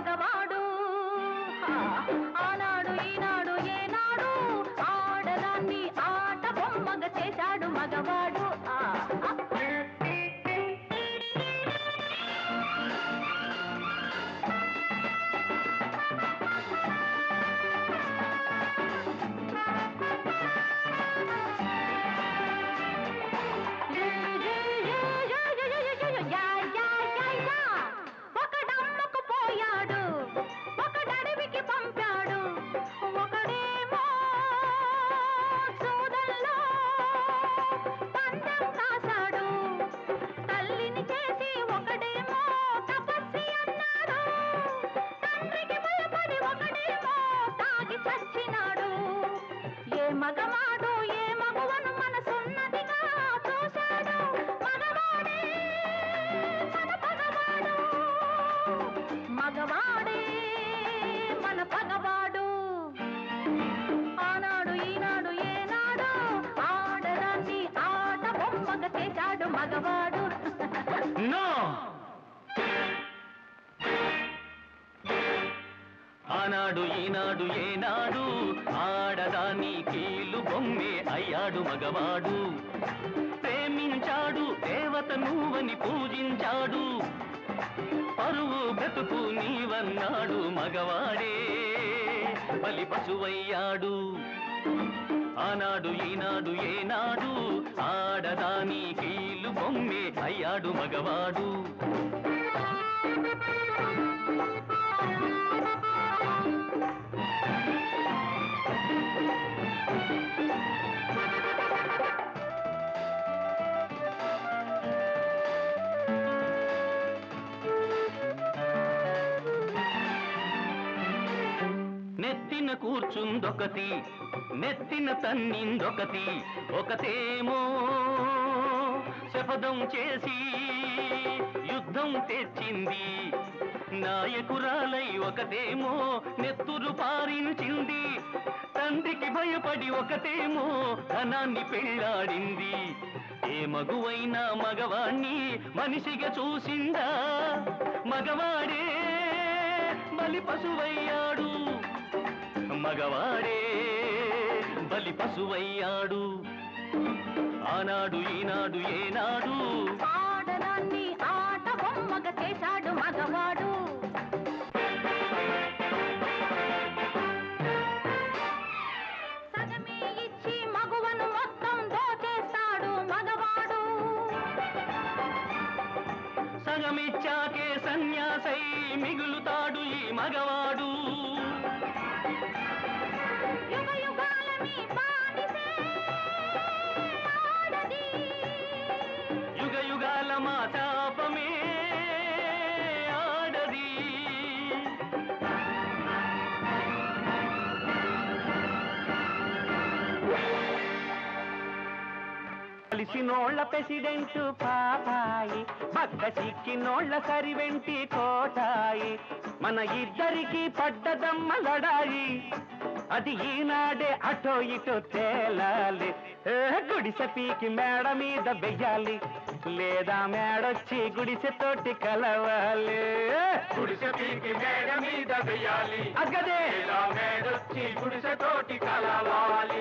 మగవాడు ఆనాడు ఈనాడు ఏనాడు ఆడదాన్ని ఆట బొమ్మగ చేశాడు మగవాడు. వచ్చినాడు ఏ మగవాడు ఏ మగువను మనసున్నదిగా చూశాడు. మగవాడే మన పగవాడు. మగవాడే మన పగవాడు. ఆనాడు ఈనాడు ఏనాడు ఆడదాన్ని ఆట బొమ్మగ చేశాడు మగవాడు. ఆనాడు ఈనాడు ఏనాడు ఆడదాని కీలు బొమ్మే అయ్యాడు మగవాడు. ప్రేమించాడు దేవత నువ్వని పూజించాడు. పరువు బ్రతుకు నీవన్నాడు మగవాడే. బలి పశువయ్యాడు. ఆనాడు ఈనాడు ఏనాడు ఆడదాని కీలు బొమ్మే అయ్యాడు మగవాడు. నెత్తిన కూర్చుందొకతి నెత్తిన తన్నిందొకతి ఒకతేమో శపథం చేసి యుద్ధం తెచ్చింది. నాయకురాలై ఒకతేమో నెత్తురు పారించింది. తండ్రికి భయపడి ఒకతేమో ధనాన్ని పెళ్ళాడింది ఏ మగువైనా మగవాణ్ణి మనిషిగా చూసిందా? మగవాడే బలి పశువయ్యాడు. మగవాడే బలి పశువయ్యాడు. ఆనాడు ఈనాడు ఏనాడు. ఆడదాన్ని ఆట బొమ్మగా చేశాడు మగవాడు. సగమే ఇచ్చి మగువను మొత్తం దోచేస్తాడు మగవాడు. సగమిచ్చాకే సన్యాసై మిగులుతాడు ఈ మగవాడు. యుగాల ఆడది. కలిసినోళ్ళ ప్రెసిడెంట్ పాపాయి భక్త సిక్కినోళ్ళ సరివెంటి కోటాయి మన ఇద్దరికి పడ్డదమ్మ లడాయి. అది ఈనాడే అటో ఇటో తేలాలి. గుడిసె పీకి మేడ మీద వెయ్యాలి. లేదా మేడొచ్చి గుడిసె తోటి కలవాలి? గుడిసె పీకి మేడ మీద వెయ్యాలి అగ్గదే. మేడొచ్చి గుడిసె తోటి కలవాలి.